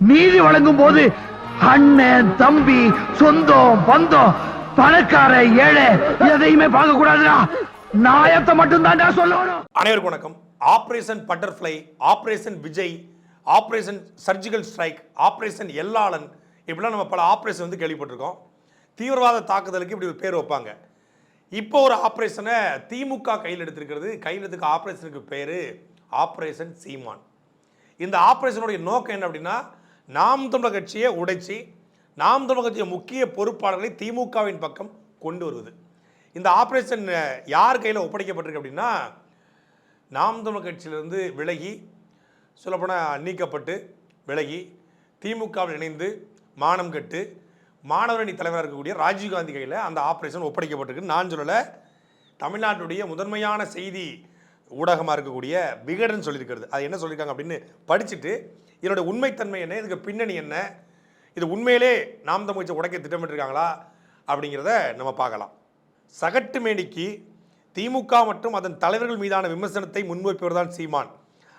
நீதி வழங்கும் போது அண்ணன் தம்பி சொந்தம் பந்தம் பணக்கார ஏழை எதையுமே பார்க்க கூடாதுடா நாயத்தை மட்டும் தான் சொல்லணும். அனைவருக்கும் வணக்கம். Operation butterfly operation Vijay operation surgical strike operation Ellalan இப்படிலாம் நம்ம பல ஆபரேஷன் வந்து கேள்விப்பட்டிருக்கோம். தீவிரவாத தாக்குதலுக்கு இப்படி ஒரு பேர் வைப்பாங்க. இப்போ ஒரு ஆபரேஷனை திமுக கையில் எடுத்திருக்கிறது. கையில் எடுத்துக்க ஆப்ரேஷனுக்கு பேர் ஆப்ரேஷன் சீமான். இந்த ஆபரேஷனுடைய நோக்கம் என்ன அப்படின்னா நாம் தமிழர் கட்சியை உடைச்சி நாம் தமிழர் கட்சியின் முக்கிய பொறுப்பாளர்களை திமுகவின் பக்கம் கொண்டு வருவது. இந்த ஆப்ரேஷன் யார் கையில் ஒப்படைக்கப்பட்டிருக்கு அப்படின்னா நாம் தமிழர் கட்சியிலிருந்து விலகி சொல்லப்போனால் நீக்கப்பட்டு விலகி திமுகவில் இணைந்து மானம் கட்டு மாணவரணி தலைவராக இருக்கக்கூடிய ராஜீவ்காந்தி கையில் அந்த ஆப்ரேஷன் ஒப்படைக்கப்பட்டிருக்கு நான் சொல்லலை. தமிழ்நாட்டுடைய முதன்மையான செய்தி ஊடகமாக இருக்கக்கூடிய விகடன் சொல்லியிருக்கிறது. அது என்ன சொல்லியிருக்காங்க அப்படின்னு படிச்சுட்டு இதனுடைய உண்மைத்தன்மை என்ன இதுக்கு பின்னணி என்ன இது உண்மையிலே நாம் தமிழ்ச்சி உடைக்க திட்டமிட்டிருக்காங்களா அப்படிங்கிறத நம்ம பார்க்கலாம். சகட்டுமேனிக்கு திமுக மற்றும் அதன் தலைவர்கள் மீதான விமர்சனத்தை முன்வைப்பவர் தான் சீமான்.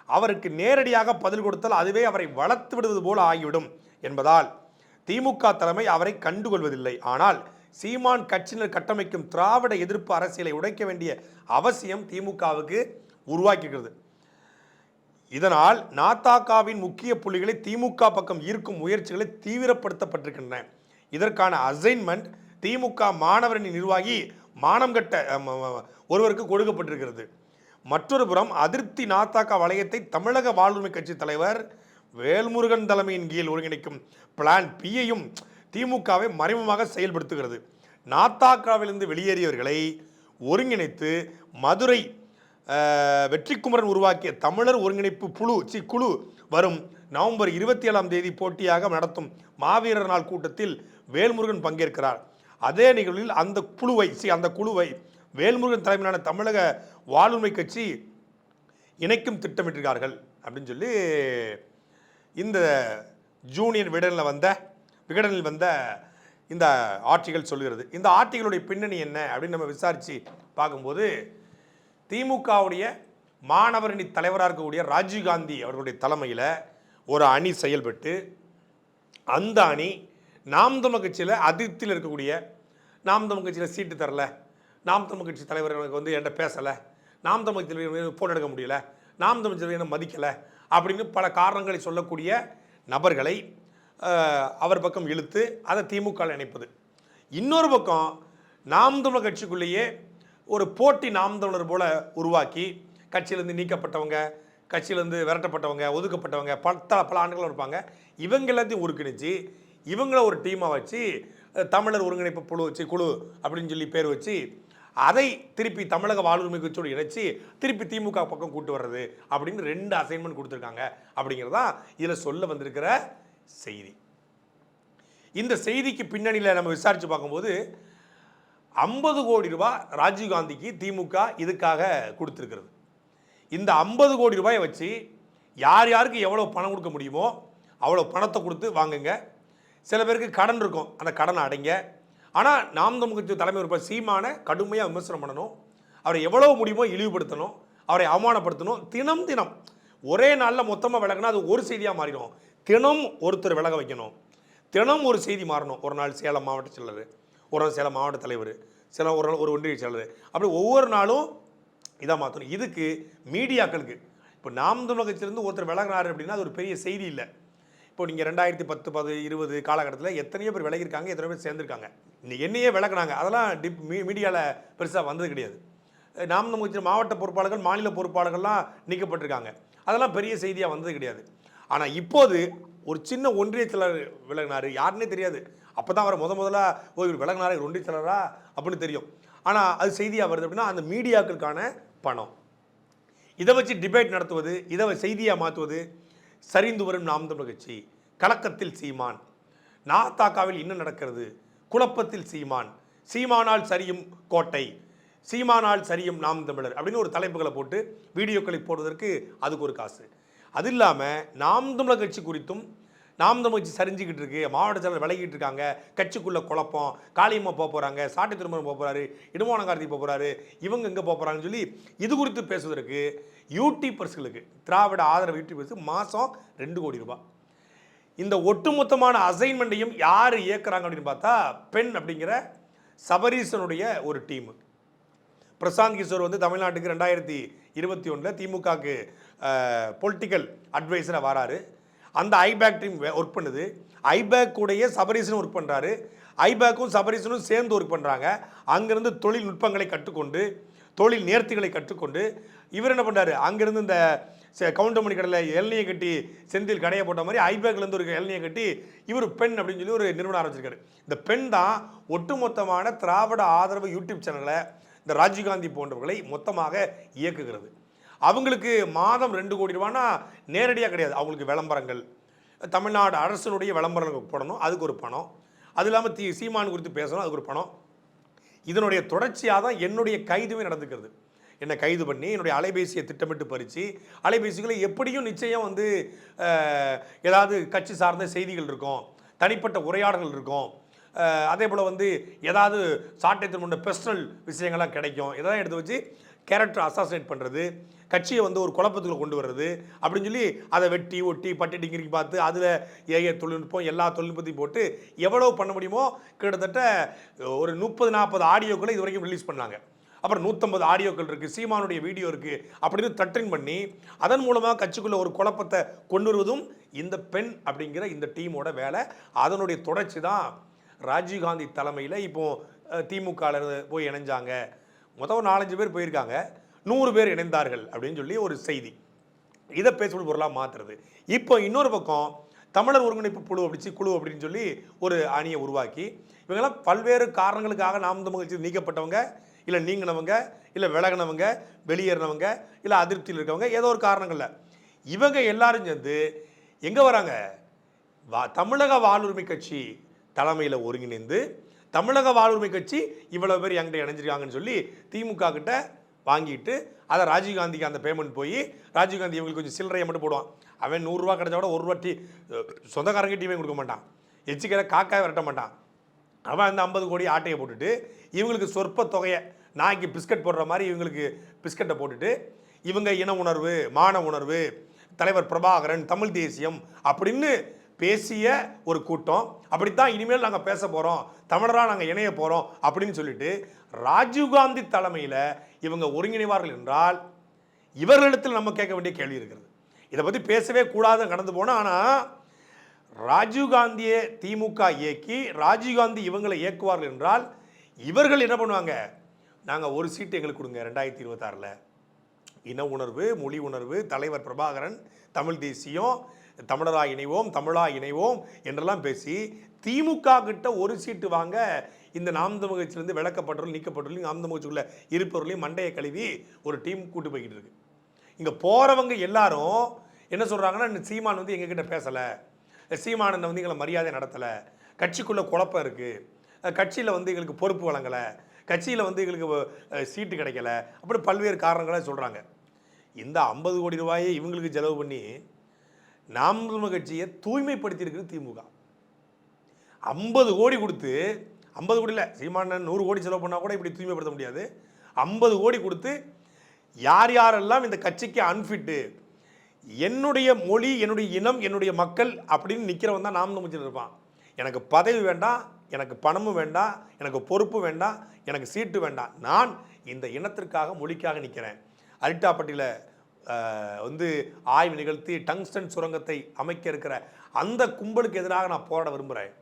அவருக்கு நேரடியாக பதில் கொடுத்தால் அதுவே அவரை வளர்த்து விடுவது போல ஆகிவிடும் என்பதால் திமுக தலைமை அவரை கண்டுகொள்வதில்லை. ஆனால் சீமான் கட்சியினர் கட்டமைக்கும் திராவிட எதிர்ப்பு அரசியலை உடைக்க வேண்டிய அவசியம் திமுகவுக்கு உருவாக்கிக்கிறது இதனால் நாத்தாக்காவின் முக்கிய புள்ளிகளை திமுக பக்கம் ஈர்க்கும் முயற்சிகளை தீவிரப்படுத்தப்பட்டிருக்கின்றன. இதற்கான அசைன்மெண்ட் திமுக மாணவரணி நிர்வாகி மானம் கட்ட ஒருவருக்கு கொடுக்கப்பட்டிருக்கிறது. மற்றொரு புறம் அதிருப்தி நாத்தாக்கா வளையத்தை தமிழக வாழ்வுரிமை கட்சி தலைவர் வேல்முருகன் தலைமையின் கீழ் ஒருங்கிணைக்கும் பிளான் பியையும் திமுகவை மறைமுகமாக செயல்படுத்துகிறது. நாத்தாக்காவிலிருந்து வெளியேறியவர்களை ஒருங்கிணைத்து மதுரை வெற்றிக்குமரன் உருவாக்கிய தமிழர் ஒருங்கிணைப்பு புழு சி குழு வரும் நவம்பர் இருபத்தி ஏழாம் தேதி போட்டியாக நடத்தும் மாவீரர் நாள் கூட்டத்தில் வேல்முருகன் பங்கேற்கிறார். அதே நிகழ்வில் அந்த குழுவை சி அந்த குழுவை வேல்முருகன் தலைமையிலான தமிழக வாழ்வுமை கட்சி இணைக்கும் திட்டமிட்டிருக்கார்கள் அப்படின்னு சொல்லி இந்த ஜூனியர் விடனில் வந்த விகடனில் வந்த இந்த ஆட்சிகள் சொல்கிறது. இந்த ஆட்சிகளுடைய பின்னணி என்ன அப்படின்னு நம்ம விசாரித்து பார்க்கும்போது திமுகவுடைய மாணவரணி தலைவராக இருக்கக்கூடிய ராஜீவ்காந்தி அவர்களுடைய தலைமையில் ஒரு அணி செயல்பட்டு அந்த அணி நாம் தமிழ் கட்சியில் அதிருப்தியில் இருக்கக்கூடிய நாம் தமிழ் கட்சியில் சீட்டு தரல நாம் தமிழ் கட்சி தலைவர் எனக்கு வந்து என்கிட்ட பேசலை நாம் தமிழ் தலைவர் ஃபோன் எடுக்க முடியல நாம் தமிழ் தலைவர் என்ன மதிக்கலை அப்படின்னு பல காரணங்களை சொல்லக்கூடிய நபர்களை அவர் பக்கம் இழுத்து அதை திமுக இணைப்பது. இன்னொரு பக்கம் நாம் தமிழ் கட்சிக்குள்ளேயே ஒரு போட்டி நாம் தமிழர் போல உருவாக்கி கட்சியிலேருந்து நீக்கப்பட்டவங்க கட்சியிலேருந்து விரட்டப்பட்டவங்க ஒதுக்கப்பட்டவங்க பல பல ஆண்டுகளும் இருப்பாங்க. இவங்க எல்லாத்தையும் ஒருங்கிணைச்சு இவங்கள ஒரு டீமாக வச்சு தமிழர் ஒருங்கிணைப்பு குழு வச்சு குழு அப்படின்னு சொல்லி பேர் வச்சு அதை திருப்பி தமிழக வாழ்வுரிமை கட்சியோடு இணைச்சு திருப்பி திமுக பக்கம் கூட்டு வர்றது அப்படின்னு ரெண்டு அசைன்மெண்ட் கொடுத்துருக்காங்க அப்படிங்கிறதான் இதில் சொல்ல வந்திருக்கிற செய்தி. இந்த செய்திக்கு பின்னணியில் நம்ம விசாரித்து பார்க்கும்போது ஐம்பது கோடி ரூபாய் ராஜீவ்காந்திக்கு திமுக இதுக்காக கொடுத்துருக்கிறது. இந்த ஐம்பது கோடி ரூபாயை வச்சு யார் யாருக்கு எவ்வளோ பணம் கொடுக்க முடியுமோ அவ்வளோ பணத்தை கொடுத்து வாங்குங்க. சில பேருக்கு கடன் இருக்கும். அந்த கடனை அடைங்க. ஆனால் நாம் தமிழ் தலைமை உறுப்பினர் சீமானை கடுமையாக விமர்சனம் பண்ணணும். அவரை எவ்வளோ முடியுமோ இழிவுபடுத்தணும். அவரை அவமானப்படுத்தணும். தினம் தினம். ஒரே நாளில் மொத்தமாக விலகினா அது ஒரு செய்தியாக மாறிடும். தினம் ஒருத்தர் விலக வைக்கணும். தினம் ஒரு செய்தி மாறணும். ஒரு நாள் சேலம் மாவட்ட செயலர். ஒரு சில மாவட்ட தலைவர் சில ஒரு நாள் ஒரு ஒன்றிய செயலர் அப்படி ஒவ்வொரு நாளும் இதாக மாற்றணும் இதுக்கு மீடியாக்களுக்கு இப்போ நாம் தமிழக கட்சியிலேருந்து ஒருத்தர் விலகினார் அப்படின்னா அது ஒரு பெரிய செய்தி இல்லை. இப்போ நீங்கள் ரெண்டாயிரத்தி பத்து பது இருபது காலகட்டத்தில் எத்தனையோ பேர் விலகிருக்காங்க எத்தனையோ பேர் சேர்ந்துருக்காங்க. இந்த என்னையே விளக்குனாங்க அதெல்லாம் டிப் மீ மீடியாவில் பெருசாக வந்தது கிடையாது. நாம் நம்ம மாவட்ட பொறுப்பாளர்கள் மாநில பொறுப்பாளர்கள்லாம் நீக்கப்பட்டிருக்காங்க. அதெல்லாம் பெரிய செய்தியாக வந்தது கிடையாது. ஆனால் இப்போது ஒரு சின்ன ஒன்றிய செயலர் விலகினார் யாருன்னே தெரியாது. அப்போ தான் அவர் முத முதல்ல ஓ இவர் விலகினார் இவர் அப்படின்னு தெரியும். ஆனால் அது செய்தியாக வருது அப்படின்னா அந்த மீடியாக்களுக்கான பணம். இதை வச்சு டிபேட் நடத்துவது இதை செய்தியாக மாற்றுவது சரிந்து வரும் நாம் தமிழ் கட்சி. கலக்கத்தில் சீமான். நாத்தாக்காவில் என்ன நடக்கிறது? குழப்பத்தில் சீமான். சீமானால் சரியும் கோட்டை. சீமானால் சரியும் நாம் தமிழர் அப்படின்னு ஒரு தலைப்புகளை போட்டு வீடியோக்களை போடுவதற்கு அதுக்கு ஒரு காசு. அது இல்லாமல் நாம் தமிழர் கட்சி குறித்தும் நாம் தமிழ்ச்சி சரிஞ்சிக்கிட்டு சரிஞ்சுக்கிட்டு இருக்கு. மாவட்ட செயலர் விலகிட்டு இருக்காங்க. கட்சிக்குள்ளே குழப்பம். காளியம்மா போக போகிறாங்க சாட்டி திருமணம் போக போகிறாரு இடுமான கார்த்தி போக போகிறாரு இவங்க எங்கே போக போகிறாங்கன்னு சொல்லி இது குறித்து பேசுவதற்கு யூடியூபர்ஸ்களுக்கு திராவிட ஆதரவு யூடியூபர்ஸ் மாதம் ரெண்டு கோடி ரூபாய். இந்த ஒட்டுமொத்தமான அசைன்மெண்ட்டையும் யார் இயக்குறாங்க அப்படின்னு பார்த்தா பெண் அப்படிங்கிற சபரீசனுடைய ஒரு டீமு. பிரசாந்த் கிஷோர் வந்து தமிழ்நாட்டுக்கு ரெண்டாயிரத்தி இருபத்தி ஒன்றில் திமுகவுக்கு பொலிட்டிக்கல் அட்வைஸராக வராரு. அந்த ஐபேக் டீம் ஒர்க் பண்ணுது. ஐபேக் கூடயே சபரீசனும் ஒர்க் பண்ணுறாரு ஐபேக்கும் சபரீசனும் சேர்ந்து ஒர்க் பண்ணுறாங்க அங்கேருந்து தொழில்நுட்பங்களை கற்றுக்கொண்டு தொழில் நேர்த்திகளை கற்றுக்கொண்டு இவர் என்ன பண்ணுறாரு அங்கேருந்து இந்த ச- கவுண்டமணி கடையில் இளநியை கட்டி செந்தில் கடையை போட்ட மாதிரி ஐபேக்லேருந்து ஒரு இளநியை கட்டி இவர் பெண் அப்படின்னு சொல்லி ஒரு நிறுவனம் ஆரம்பிச்சிருக்காரு. இந்த பெண் தான் ஒட்டுமொத்தமான திராவிட ஆதரவு யூடியூப் சேனலை இந்த ராஜீவ்காந்தி போன்றவர்களை மொத்தமாக இயக்குகிறது. அவங்களுக்கு மாதம் ரெண்டு கோடி ரூபானா நேரடியாக கிடையாது. அவங்களுக்கு விளம்பரங்கள். தமிழ்நாடு அரசினுடைய விளம்பரங்கள் போடணும். அதுக்கு ஒரு பணம். அது இல்லாமல் தி சீமான் குறித்து பேசணும். அதுக்கு ஒரு பணம். இதனுடைய தொடர்ச்சியாக தான் என்னுடைய கைதுமே நடந்துக்கிறது. என்னை கைது பண்ணி என்னுடைய அலைபேசியை திட்டமிட்டு பறித்து அலைபேசிகளை எப்படியும் நிச்சயம் வந்து ஏதாவது கட்சி சார்ந்த செய்திகள் இருக்கும். தனிப்பட்ட உரையாடல்கள் இருக்கும். அதே போல் வந்து ஏதாவது சாட்டை திரும்ப பர்சனல் விஷயங்கள்லாம் கிடைக்கும். இதெல்லாம் எடுத்து வச்சு கேரக்டர் அசாசினேட் பண்ணுறது கட்சியை வந்து ஒரு குழப்பத்துக்குள்ள கொண்டு வர்றது அப்படின்னு சொல்லி அதை வெட்டி ஒட்டி பட்டி டிங்கிரிக்கு பார்த்து அதில் ஏஐ தொழில்நுட்பம் எல்லா தொழில்நுட்பத்தையும் போட்டு எவ்வளோ பண்ண முடியுமோ கிட்டத்தட்ட ஒரு முப்பது நாற்பது ஆடியோக்களை இது வரைக்கும் ரிலீஸ் பண்ணாங்க. அப்புறம் நூற்றம்பது ஆடியோக்கள் இருக்குது சீமானுடைய வீடியோ இருக்குது அப்படின்னு தட்டின் பண்ணி அதன் மூலமாக கட்சிக்குள்ளே ஒரு குழப்பத்தை கொண்டு வருவதும் இந்த பெண் அப்படிங்கிற இந்த டீமோட வேலை. அதனுடைய தொடர்ச்சி தான் ராஜீவ்காந்தி தலைமையில் இப்போது திமுகவில் போய் இணைஞ்சாங்க. மொத்தம் நாலஞ்சு பேர் போயிருக்காங்க. நூறு பேர் இணைந்தார்கள் அப்படின்னு சொல்லி ஒரு செய்தி. இதை பேசுபொருள் பொருளாக மாற்றுறது இப்போ இன்னொரு பக்கம் தமிழர் ஒருங்கிணைப்பு குழு அப்படிச்சு குழு அப்படின்னு சொல்லி ஒரு அணியை உருவாக்கி இவங்கெல்லாம் பல்வேறு காரணங்களுக்காக நாம் தமிழ் நீக்கப்பட்டவங்க இல்லை நீங்கினவங்க இல்லை விலகினவங்க வெளியேறினவங்க இல்லை அதிருப்தியில் இருக்கவங்க ஏதோ ஒரு காரணங்களில். இவங்க எல்லாரும் சேர்ந்து எங்கே வராங்க? வா தமிழக வாழ்வுரிமை கட்சி தலைமையில் ஒருங்கிணைந்து தமிழக வாழ்வுரிமை கட்சி இவ்வளோ பேர் என்கிட்ட இணைஞ்சிருக்காங்கன்னு சொல்லி திமுக கிட்ட வாங்கிட்டு அதை ராஜீவ்காந்திக்கு அந்த பேமெண்ட் போய் ராஜீவ்காந்தி இவங்களுக்கு கொஞ்சம் சில்லறையை மட்டும் போடுவான். அவன் நூறுரூவா கிடைச்சா கூட ஒரு ரூபா டீ சொந்தக்காரங்க டீமே கொடுக்க மாட்டான். எச்சிக்கிற காக்காய் விரட்ட மாட்டான். அவன் அந்த ஐம்பது கோடி ஆட்டையை போட்டுட்டு இவங்களுக்கு சொற்ப தொகையை நாய்க்கு பிஸ்கட் போடுற மாதிரி இவங்களுக்கு பிஸ்கட்டை போட்டுட்டு இவங்க இன உணர்வு மான உணர்வு தலைவர் பிரபாகரன் தமிழ் தேசியம் அப்படின்னு பேசிய ஒரு கூட்டம். அப்படித்தான் இனிமேல் நாங்கள் பேச போகிறோம் தமிழராக நாங்கள் இணைய போகிறோம் அப்படின்னு சொல்லிட்டு ராஜீவ்காந்தி தலைமையில் இவங்க ஒருங்கிணைவார்கள் என்றால் இவர்களிடத்தில் நம்ம கேட்க வேண்டிய கேள்வி இருக்கிறது. இதை பற்றி பேசவே கூடாது கடந்து போனால் ஆனால் ராஜீவ்காந்தியை திமுக இயக்கி ராஜீவ்காந்தி இவங்களை இயக்குவார்கள் என்றால் இவர்கள் என்ன பண்ணுவாங்க? நாங்கள் ஒரு சீட்டு எங்களுக்கு கொடுங்க ரெண்டாயிரத்தி இருபத்தாறில். இன உணர்வு மொழி உணர்வு தலைவர் பிரபாகரன் தமிழ் தேசியம் தமிழரா இணைவோம் தமிழா இணைவோம் என்றெல்லாம் பேசி திமுக கிட்ட ஒரு சீட்டு வாங்க இந்த நாம் தமிழ் விளக்கப்பட்டவர்கள் நீக்கப்பட்டவர்கள் நாம் தமிழ் இருப்பவர்களையும் மண்டையை கழுவி ஒரு டீம் கூட்டு போய்கிட்டு இருக்கு. இங்கே போகிறவங்க எல்லாரும் என்ன சொல்கிறாங்கன்னா சீமான் வந்து எங்ககிட்ட பேசலை. சீமானந்த வந்து எங்களை மரியாதை நடத்தலை. கட்சிக்குள்ளே குழப்பம் இருக்குது கட்சியில் வந்து எங்களுக்கு பொறுப்பு வழங்கலை. கட்சியில் வந்து எங்களுக்கு சீட்டு கிடைக்கல. அப்படி பல்வேறு காரணங்களாக சொல்கிறாங்க இந்த ஐம்பது கோடி ரூபாயை இவங்களுக்கு செலவு பண்ணி நாம் தமிழர் கட்சியை தூய்மைப்படுத்தியிருக்கிறது திமுக. ஐம்பது கோடி கொடுத்து ஐம்பது கோடி இல்லை சீமானன் நூறு கோடி செலவு பண்ணால் கூட இப்படி தூய்மைப்படுத்த முடியாது. ஐம்பது கோடி கொடுத்து யார் யாரெல்லாம் இந்த கட்சிக்கு அன்ஃபிட்டு என்னுடைய மொழி என்னுடைய இனம் என்னுடைய மக்கள் அப்படின்னு நிற்கிறவன் தான் நாம் தமிழ் இருப்பான். எனக்கு பதவி வேண்டாம் எனக்கு பணமும் வேண்டாம் எனக்கு பொறுப்பு வேண்டாம் எனக்கு சீட்டு வேண்டாம். நான் இந்த இனத்திற்காக மொழிக்காக நிற்கிறேன் அரிட்டாப்பட்டியில் வந்து ஆய்வு நிகழ்த்தி டங்ஸ்டன் சுரங்கத்தை அமைக்க இருக்கிற அந்த கும்பலுக்கு எதிராக நான் போராட விரும்புகிறேன்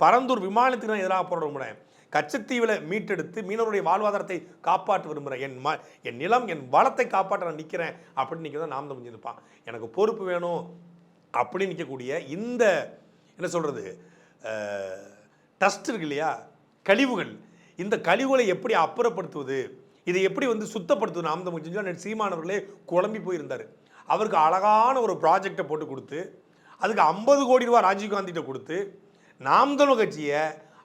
பரந்தூர் விமானத்துக்கு நான் எதிராக போராட விரும்புகிறேன் கச்சத்தீவில் மீட்டெடுத்து மீனவருடைய வாழ்வாதாரத்தை காப்பாற்ற விரும்புகிறேன் என் ம என் நிலம் என் வளத்தை காப்பாற்ற நான் நிற்கிறேன் அப்படின்னு நிற்கிறத நாம் தான் இருப்பான் எனக்கு பொறுப்பு வேணும் அப்படின்னு நிற்கக்கூடிய இந்த என்ன சொல்கிறது டஸ்ட் இருக்கு இல்லையா? கழிவுகள். இந்த கழிவுகளை எப்படி அப்புறப்படுத்துவது? இதை எப்படி வந்து சுத்தப்படுத்தணும் நாம் தான் செஞ்சு சீமானவர்களே குழம்பி போயிருந்தார். அவருக்கு அழகான ஒரு ப்ராஜெக்டை போட்டு கொடுத்து அதுக்கு ஐம்பது கோடி ரூபா ராஜீவ்காந்திகிட்ட கொடுத்து நாம் தமிழ் கட்சியை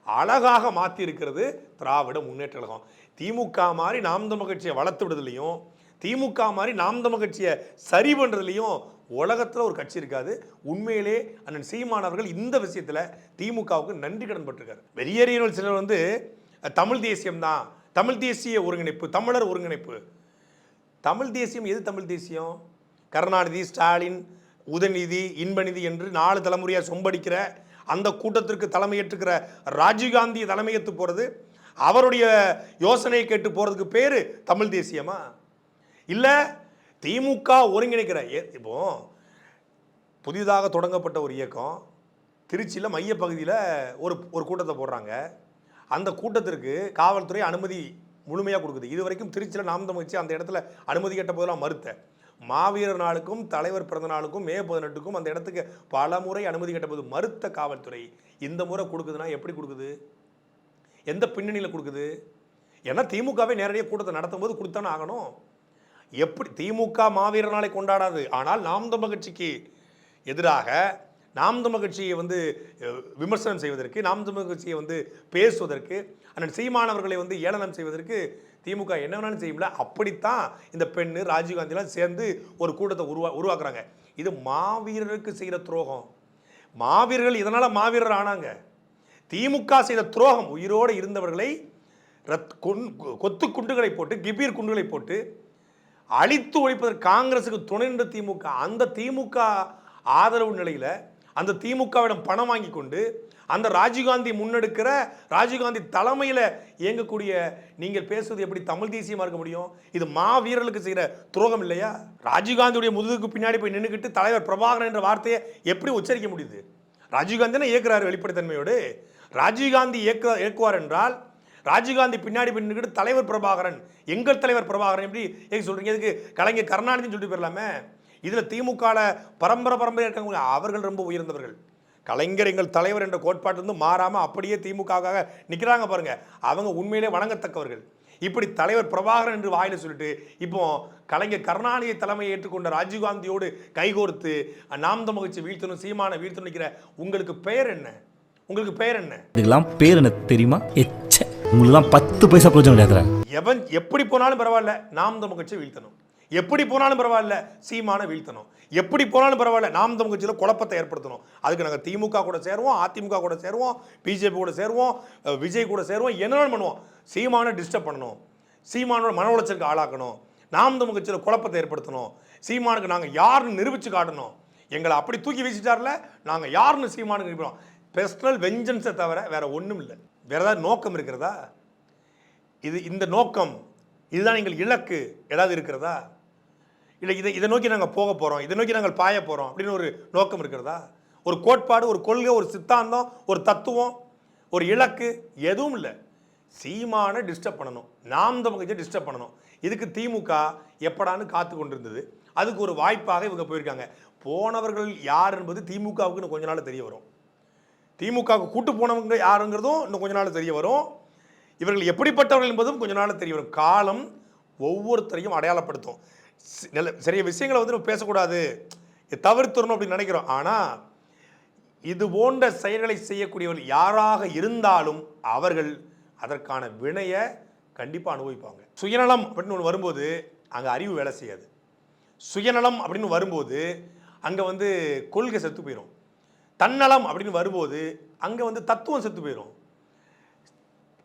அழகாக மாற்றி இருக்கிறது திராவிட முன்னேற்ற கழகம். திமுக மாதிரி நாம் தமிழ் கட்சியை வளர்த்து விடுறதுலையும் திமுக மாதிரி நாம் தமிழ் கட்சியை சரி பண்ணுறதுலையும் உலகத்தில் ஒரு கட்சி இருக்காது. உண்மையிலே அண்ணன் சீமானவர்கள் இந்த விஷயத்தில் திமுகவுக்கு நன்றி கடன் பட்டிருக்காரு. வெளியேறியவர்கள் சிலர் வந்து தமிழ் தேசியம் தான் தமிழ் தேசிய ஒருங்கிணைப்பு தமிழர் ஒருங்கிணைப்பு. தமிழ் தேசியம் எது தமிழ் தேசியம்? கருணாநிதி ஸ்டாலின் உதயநிதி இன்பநிதி என்று நாலு தலைமுறையாக சொம்படிக்கிற அந்த கூட்டத்திற்கு தலைமையேற்றுக்கிற ராஜீவ்காந்தி தலைமையேற்று போகிறது அவருடைய யோசனையை கேட்டு போகிறதுக்கு பேர் தமிழ் தேசியமா? இல்லை திமுக ஒருங்கிணைக்கிற ஏ- இப்போ புதிதாக தொடங்கப்பட்ட ஒரு இயக்கம் திருச்சியில் மையப்பகுதியில் ஒரு ஒரு கூட்டத்தை போடுறாங்க. அந்த கூட்டத்திற்கு காவல்துறை அனுமதி முழுமையாக கொடுக்குது. இது வரைக்கும் திருச்சியில் நாம் தமிழ்ச்சி அந்த இடத்துல அனுமதி கேட்ட போதெல்லாம் மறுத்த. மாவீரர் நாளுக்கும் தலைவர் பிறந்த நாளுக்கும் மே பதினெட்டுக்கும் அந்த இடத்துக்கு பல முறை அனுமதி கேட்டபோது மறுத்த காவல்துறை இந்த முறை கொடுக்குதுன்னா எப்படி கொடுக்குது? எந்த பின்னணியில் கொடுக்குது? ஏன்னா திமுகவே நேரடியாக கூட்டத்தை நடத்தும் போது கொடுத்தானே ஆகணும். எப்படி திமுக மாவீரர் நாளை கொண்டாடாது. ஆனால் நாம் தமிழ் கட்சிக்கு எதிராக நாம் தமிழ் கட்சியை வந்து விமர்சனம் செய்வதற்கு நாம் தமிழ் கட்சியை வந்து பேசுவதற்கு அண்ணன் சீமானவர்களை வந்து ஏளனம் செய்வதற்கு திமுக என்ன வேணாலும் செய்யும்ல அப்படித்தான் இந்த பெண்ணு ராஜீவ்காந்திலாம் சேர்ந்து ஒரு கூட்டத்தை உருவா உருவாக்குறாங்க. இது மாவீரருக்கு செய்கிற துரோகம். மாவீரர்கள் இதனால் மாவீரர் ஆனாங்க. திமுக செய்த துரோகம் உயிரோடு இருந்தவர்களை ரத் கொத்து குண்டுகளை போட்டு கிபீர் குண்டுகளை போட்டு அழித்து ஒழிப்பதற்கு காங்கிரசுக்கு துணை நின்ற திமுக அந்த திமுக ஆதரவு நிலையில் அந்த திமுகவிடம் பணம் வாங்கி கொண்டு அந்த ராஜீவ்காந்தி முன்னெடுக்கிற ராஜீவ்காந்தி தலைமையில் இயங்கக்கூடிய நீங்கள் பேசுவது எப்படி தமிழ் தேசியமாக இருக்க முடியும்? இது மா வீரர்களுக்கு செய்கிற துரோகம் இல்லையா? ராஜீவ்காந்தியுடைய முதுகுக்கு பின்னாடி போய் நின்றுக்கிட்டு தலைவர் பிரபாகரன் என்ற வார்த்தையை எப்படி உச்சரிக்க முடியுது? ராஜீவ்காந்தினா இயக்குறாரு வெளிப்படைத்தன்மையோடு. ராஜீவ்காந்தி இயக்க இயக்குவார் என்றால் ராஜீவ்காந்தி பின்னாடி நின்றுக்கிட்டு தலைவர் பிரபாகரன் எங்கள் தலைவர் பிரபாகரன் எப்படி ஏன் சொல்கிறீங்க இதுக்கு கலைஞர் கருணாநிதினு சொல்லிட்டு போயிடலாமே. இதில் திமுகவில் பரம்பரை பரம்பரை இருக்கவங்க அவர்கள் ரொம்ப உயர்ந்தவர்கள். கலைஞர் எங்கள் தலைவர் என்ற கோட்பாட்டிலிருந்து மாறாமல் அப்படியே திமுகவுக்காக நிற்கிறாங்க பாருங்க. அவங்க உண்மையிலே வணங்கத்தக்கவர்கள். இப்படி தலைவர் பிரபாகரன் என்று வாயில சொல்லிட்டு இப்போ கலைஞர் கருணாநிதி தலைமையை ஏற்றுக்கொண்ட ராஜீவ்காந்தியோடு கைகோர்த்து நாம் தமிழ்ச்சி வீழ்த்தணும் சீமான வீழ்த்தணும் நிற்கிற உங்களுக்கு பெயர் என்ன? உங்களுக்கு பெயர் என்ன? இதுக்கெல்லாம் பேர் என்ன தெரியுமா? எச்ச உங்களுக்குலாம் பத்து பைசா கிடையாதுடா எவன் எப்படி போனாலும் பரவாயில்ல நாம் தமிழ் கட்சியை வீழ்த்தணும். எப்படி போனாலும் பரவாயில்ல சீமான வீழ்த்தணும். எப்படி போனாலும் பரவாயில்ல நாம் தமிழ் கட்சியில் குழப்பத்தை ஏற்படுத்தணும். அதுக்கு நாங்கள் திமுக கூட சேருவோம் அதிமுக கூட சேருவோம் பிஜேபி கூட சேருவோம் விஜய் கூட சேருவோம் என்னென்னு பண்ணுவோம். சீமானை டிஸ்டர்ப் பண்ணணும். சீமானோட மன உளைச்சலுக்கு ஆளாக்கணும். நாம் தமிழ் கட்சியில் குழப்பத்தை ஏற்படுத்தணும். சீமானுக்கு நாங்கள் யாருன்னு நிரூபித்து காட்டணும். எங்களை அப்படி தூக்கி வீசிட்டார்ல நாங்கள் யாருன்னு சீமானுக்கு நிரூபிக்கிறோம் பெர்சனல் வெஞ்சன்ஸை தவிர வேற ஒன்றும் இல்லை. வேற ஏதாவது நோக்கம் இருக்கிறதா? இது இந்த நோக்கம் இதுதான் எங்கள் இலக்கு. ஏதாவது இருக்கிறதா? இல்லை இதை இதை நோக்கி நாங்கள் போக போகிறோம் இதை நோக்கி நாங்கள் பாய போகிறோம் அப்படின்னு ஒரு நோக்கம் இருக்கிறதா? ஒரு கோட்பாடு ஒரு கொள்கை ஒரு சித்தாந்தம் ஒரு தத்துவம் ஒரு இலக்கு எதுவும் இல்லை. சீமானை டிஸ்டர்ப் பண்ணணும். நாம் தமிழை டிஸ்டர்ப் பண்ணணும். இதுக்கு திமுக எப்படான்னு காத்து கொண்டிருந்தது. அதுக்கு ஒரு வாய்ப்பாக இவங்க போயிருக்காங்க. போனவர்கள் யார் என்பது திமுகவுக்கு இன்னும் கொஞ்ச நாள் தெரிய வரும். திமுகவுக்கு கூட்டு போனவங்க யாருங்கிறதும் இன்னும் கொஞ்ச நாள் தெரிய வரும். இவர்கள் எப்படிப்பட்டவர்கள் என்பதும் கொஞ்ச நாள் தெரிய வரும். காலம் ஒவ்வொருத்தரையும் அடையாளப்படுத்தும். நல்ல சிறிய விஷயங்களை வந்து நம்ம பேசக்கூடாது. இதை தவிர்த்துறணும் அப்படின்னு நினைக்கிறோம். ஆனால் இது போன்ற செயல்களை செய்யக்கூடியவர்கள் யாராக இருந்தாலும் அவர்கள் அதற்கான வினையை கண்டிப்பாக அனுபவிப்பாங்க. சுயநலம் அப்படின்னு ஒன்று வரும்போது அங்கே அறிவு வேலை செய்யாது. சுயநலம் அப்படின்னு வரும்போது அங்கே வந்து கொள்கை செத்து போயிடும் தன்னலம் அப்படின்னு வரும்போது அங்கே வந்து தத்துவம் செத்து போயிடும்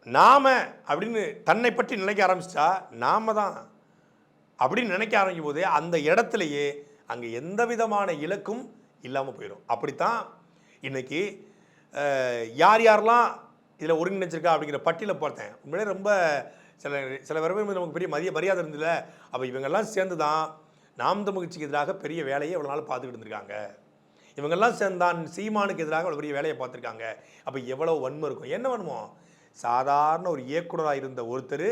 நாம் அப்படின்னு தன்னை பற்றி நினைக்க ஆரம்பிச்சிட்டா நாம தான் அப்படின்னு நினைக்க ஆரம்பிக்கும் போதே அந்த இடத்துலையே அங்கே எந்த விதமான இலக்கும் இல்லாமல் போயிடும். அப்படித்தான் இன்னைக்கு யார் யாரெல்லாம் இதில் ஒருங்கிணைச்சிருக்கா அப்படிங்கிற பட்டியலை பார்த்தேன். உண்மையிலே ரொம்ப சில சில பேர் நமக்கு பெரிய மதிய மரியாதை இருந்ததில்ல அப்போ இவங்கெல்லாம் சேர்ந்து தான் நாம் தமிழ்ச்சிக்கு எதிராக பெரிய வேலையை இவ்வளோ நாள் பார்த்துக்கிட்டு இருந்திருக்காங்க. இவங்கெல்லாம் சேர்ந்தான் சீமானுக்கு எதிராக அவ்வளோ பெரிய வேலையை பார்த்துருக்காங்க. அப்போ எவ்வளோ வன்மை இருக்கும். என்ன வன்மோ சாதாரண ஒரு இயக்குனராக இருந்த ஒருத்தர்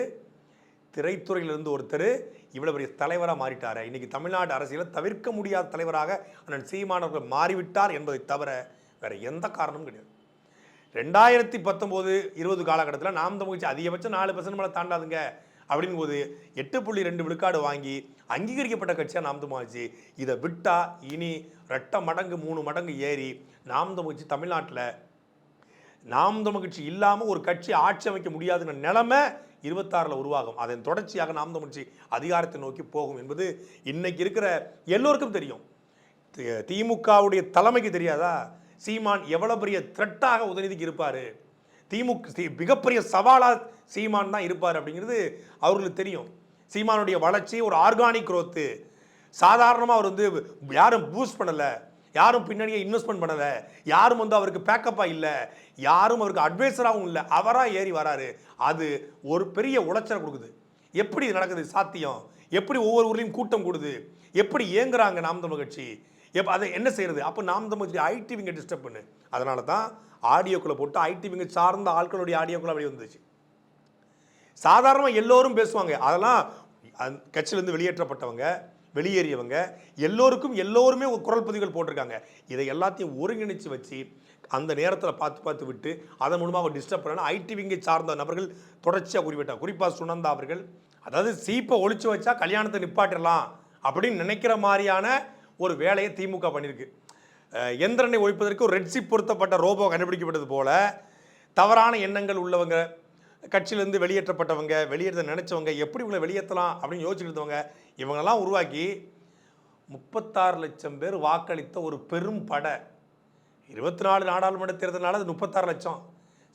திரைத்துறையிலிருந்து ஒருத்தர் இவ்வளோ பெரிய தலைவராக மாறிட்டார். இன்றைக்கி தமிழ்நாடு அரசியலில் தவிர்க்க முடியாத தலைவராக அண்ணன் சீமானவர்கள் மாறிவிட்டார் என்பதை தவிர வேறு எந்த காரணமும் கிடையாது. ரெண்டாயிரத்தி பத்தொம்போது இருபது காலகட்டத்தில் நாம் தமிழ்ச்சி அதிகபட்சம் நாலு பர்சன்ட் மேலே தாண்டாதுங்க. அப்படின் போது எட்டு புள்ளி ரெண்டு விழுக்காடு வாங்கி அங்கீகரிக்கப்பட்ட கட்சியாக நாம் தமிழ்ச்சி. இதை விட்டால் இனி ரெட்ட மடங்கு மூணு மடங்கு ஏறி நாம் தமிழ்ச்சி தமிழ்நாட்டில் நாம் தமிழ் கட்சி இல்லாமல் ஒரு கட்சி ஆட்சி அமைக்க முடியாதுங்கிற நிலைமை இருபத்தாறில் உருவாகும். அதன் தொடர்ச்சியாக நாம் தமிழ்ச்சி அதிகாரத்தை நோக்கி போகும் என்பது இன்னைக்கு இருக்கிற எல்லோருக்கும் தெரியும். தி- திமுகவுடைய தலைமைக்கு தெரியாதா? சீமான் எவ்வளோ பெரிய த்ரெட்டாக உதயநிதிக்கு இருப்பார்? திமுக மிகப்பெரிய சவாலாக சீமான் தான் இருப்பார் அப்படிங்கிறது அவர்களுக்கு தெரியும். சீமானுடைய வளர்ச்சி ஒரு ஆர்கானிக் குரோத்து சாதாரணமாக அவர் வந்து யாரும் பூஸ்ட் பண்ணலை. யாரும் பின்னணியை இன்வெஸ்ட்மெண்ட் பண்ணலை. யாரும் வந்து அவருக்கு பேக்கப்பாக இல்லை. யாரும் அவருக்கு அட்வைசராகவும் இல்லை. அவராக ஏறி வராரு. அது ஒரு பெரிய உளைச்சலை கொடுக்குது. எப்படி இது நடக்குது? சாத்தியம். எப்படி ஒவ்வொரு ஊர்லேயும் கூட்டம் கூடுது? எப்படி இயங்குறாங்க நாம் தமிழ் கட்சி? எப்போ அதை என்ன செய்கிறது அப்போ நாம் தமிழ் கட்சி ஐடி விங்க டிஸ்டர்ப் பண்ணு. அதனால தான் ஆடியோக்குள்ளே போட்டு ஐடி விங்க சார்ந்த ஆட்களுடைய ஆடியோக்குள்ள அப்படி வந்துச்சு. சாதாரணமாக எல்லோரும் பேசுவாங்க. அதெல்லாம் கட்சியிலேருந்து வெளியேற்றப்பட்டவங்க வெளியேறியவங்க எல்லோருக்கும் எல்லோருமே ஒரு குரல் பதிவுகள் போட்டிருக்காங்க. இதை எல்லாத்தையும் ஒருங்கிணைச்சு வச்சு அந்த நேரத்தில் பார்த்து பார்த்து விட்டு அதன் மூலமாக அவர் டிஸ்டர்ப் பண்ணணும் ஐடி விங்கை சார்ந்த நபர்கள் தொடர்ச்சியாக குறிப்பிட்டார் குறிப்பாக சுனந்தா அவர்கள் அதாவது சீப்பை ஒழிச்சு வச்சா கல்யாணத்தை நிப்பாட்டிடலாம் அப்படின்னு நினைக்கிற மாதிரியான ஒரு வேலையை திமுக பண்ணியிருக்கு எந்திரனை ஒழிப்பதற்கு ஒரு ரெட் சிப் பொருத்தப்பட்ட ரோபோ கண்டுபிடிக்கப்பட்டது போல தவறான எண்ணங்கள் உள்ளவங்க கட்சியிலேருந்து வெளியேற்றப்பட்டவங்க வெளியேற்ற நினச்சவங்க எப்படி இவங்களை வெளியேற்றலாம் அப்படின்னு யோசிச்சுட்டு இருந்தவங்க இவங்கெல்லாம் உருவாக்கி முப்பத்தாறு லட்சம் பேர் வாக்களித்த ஒரு பெரும் படை. இருபத்தி நாலு நாடாளுமன்ற தேர்தல்னால அது முப்பத்தாறு லட்சம்.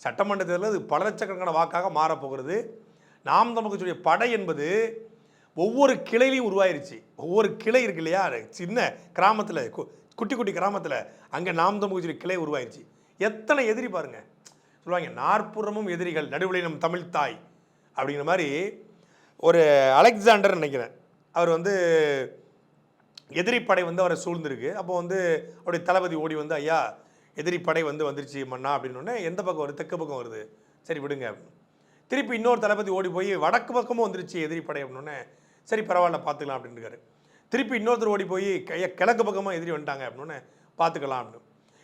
சட்டமன்ற தேர்தலில் அது பல லட்சக்கணக்கான வாக்காக மாறப்போகிறது. நாம் நமக்கு படை என்பது ஒவ்வொரு கிளையிலையும் உருவாயிருச்சு. ஒவ்வொரு கிளை இருக்கு இல்லையா? சின்ன கிராமத்தில் குட்டி குட்டி கிராமத்தில் அங்கே நாம் தமிழ் கிளை உருவாயிருச்சு. எத்தனை எதிரி பாருங்க. சொல்லுவாங்க நாற்புறமும் எதிரிகள் நடுவில் நம் தமிழ் தாய். அப்படிங்கிற மாதிரி ஒரு அலெக்சாண்டர் நினைக்கிறேன். அவர் வந்து எதிரி படை வந்து அவரை சூழ்ந்திருக்கு. அப்போ வந்து அவருடைய தளபதி ஓடி வந்து ஐயா எதிரி படை வந்து வந்துருச்சு மன்னா அப்படின்னு உடனே எந்த பக்கம் வருது? தெற்கு பக்கம் வருது. சரி விடுங்க. அப்படின்னு. திருப்பி இன்னொரு தளபதி ஓடி போய் வடக்கு பக்கமும் வந்துருச்சு எதிரி படை அப்படின்னோடனே சரி பரவாயில்ல பார்த்துக்கலாம் அப்படின்னு திருப்பி இன்னொருத்தர் ஓடி போய் கெ- கிழக்கு பக்கமாக எதிரி வந்துட்டாங்க அப்படின்னோடனே பார்த்துக்கலாம் அப்படின்னு.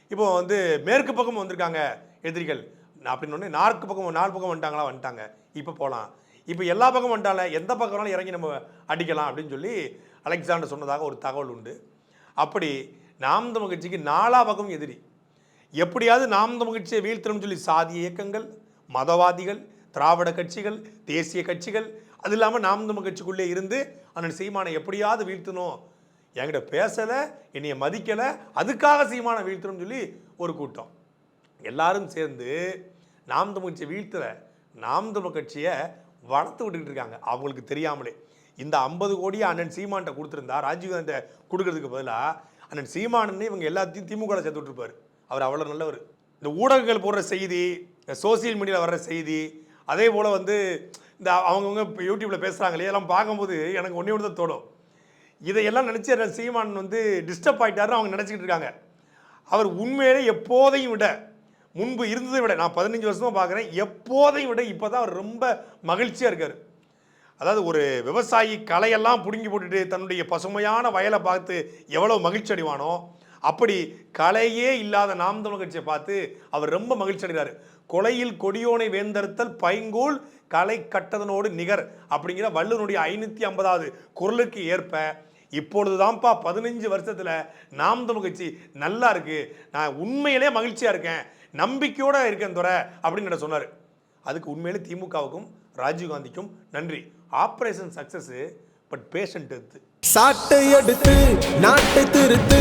இப்போ வந்து மேற்கு பக்கமும் வந்திருக்காங்க எதிரிகள். அப்படின்னு நாற்கு பக்கம் நாலு பக்கம் வந்துட்டாங்களா? வந்துட்டாங்க. இப்போ போகலாம். இப்போ எல்லா பக்கம் வந்துட்டால எந்த பக்கம்னாலும் இறங்கி நம்ம அடிக்கலாம் அப்படின்னு சொல்லி அலெக்சாண்டர் சொன்னதாக ஒரு தகவல் உண்டு. அப்படி நாம் தமிழ் கட்சிக்கு நாலா பக்கம் எதிரி. எப்படியாவது நாம் மகிழ்ச்சியை கட்சியை வீழ்த்தணும்னு சொல்லி சாதி இயக்கங்கள் மதவாதிகள் திராவிட கட்சிகள் தேசிய கட்சிகள் அது இல்லாமல் நாம் கட்சிக்குள்ளே இருந்து அண்ணன் சீமானை எப்படியாவது வீழ்த்தணும்? என்கிட்ட பேசலை என்னைய மதிக்கலை அதுக்காக சீமானை வீழ்த்தணும்னு சொல்லி ஒரு கூட்டம். எல்லாரும் சேர்ந்து நாம் தமிழ் கட்சியை வீழ்த்தல நாம் தமிழ் கட்சியை வளர்த்து விட்டுக்கிட்டு இருக்காங்க. அவங்களுக்கு தெரியாமலே. இந்த ஐம்பது கோடியை அண்ணன் சீமான்கிட்ட கொடுத்துருந்தா ராஜீவ்காந்தை கொடுக்கறதுக்கு பதிலாக அண்ணன் சீமானன்னு இவங்க எல்லாத்தையும் திமுக சேர்த்து விட்டுருப்பாரு. அவர் அவ்வளோ நல்லவர். இந்த ஊடகங்கள் போடுற செய்தி சோசியல் மீடியாவில் வர்ற செய்தி அதே போல் வந்து இந்த அவங்கவுங்க இப்போ யூடியூப்பில் பேசுகிறாங்க இல்லையா பார்க்கும்போது எனக்கு ஒன்றே ஒன்று தான் தோணும். இதையெல்லாம் நினச்சி சீமான் வந்து டிஸ்டர்ப் ஆகிட்டாருன்னு அவங்க நினச்சிக்கிட்டு இருக்காங்க. அவர் உண்மையிலே எப்போதையும் விட முன்பு இருந்ததை விட நான் பதினஞ்சு வருஷமாக பார்க்குறேன் எப்போதையும் விட இப்போ தான் அவர் ரொம்ப மகிழ்ச்சியாக இருக்கார். அதாவது ஒரு விவசாயி களையெல்லாம் பிடுங்கி போட்டுட்டு தன்னுடைய பசுமையான வயலை பார்த்து எவ்வளோ மகிழ்ச்சி அடைவானோ அப்படி கலையே இல்லாத நாம் தமிழ் கட்சியை பார்த்து அவர் ரொம்ப மகிழ்ச்சி அடைகிறார். கொலையில் கொடியோனை வேந்தறுத்தல் பைங்கூல் கலை கட்டதனோடு நிகர் அப்படிங்கிற வள்ளுவனுடைய ஐநூற்றி ஐம்பதாவது குரலுக்கு ஏற்ப இப்பொழுதுதான்ப்பா பதினஞ்சு வருஷத்துல நாம் தமிழ் கட்சி நல்லா இருக்கு. நான் உண்மையிலே மகிழ்ச்சியா இருக்கேன். நம்பிக்கையோட இருக்கேன் துறை அப்படின்னு சொன்னார். அதுக்கு உண்மையிலே திமுகவுக்கும் ராஜீவ்காந்திக்கும் நன்றி. Operation success but patient death சாட்டை எடுத்து நாட்டை திருத்து.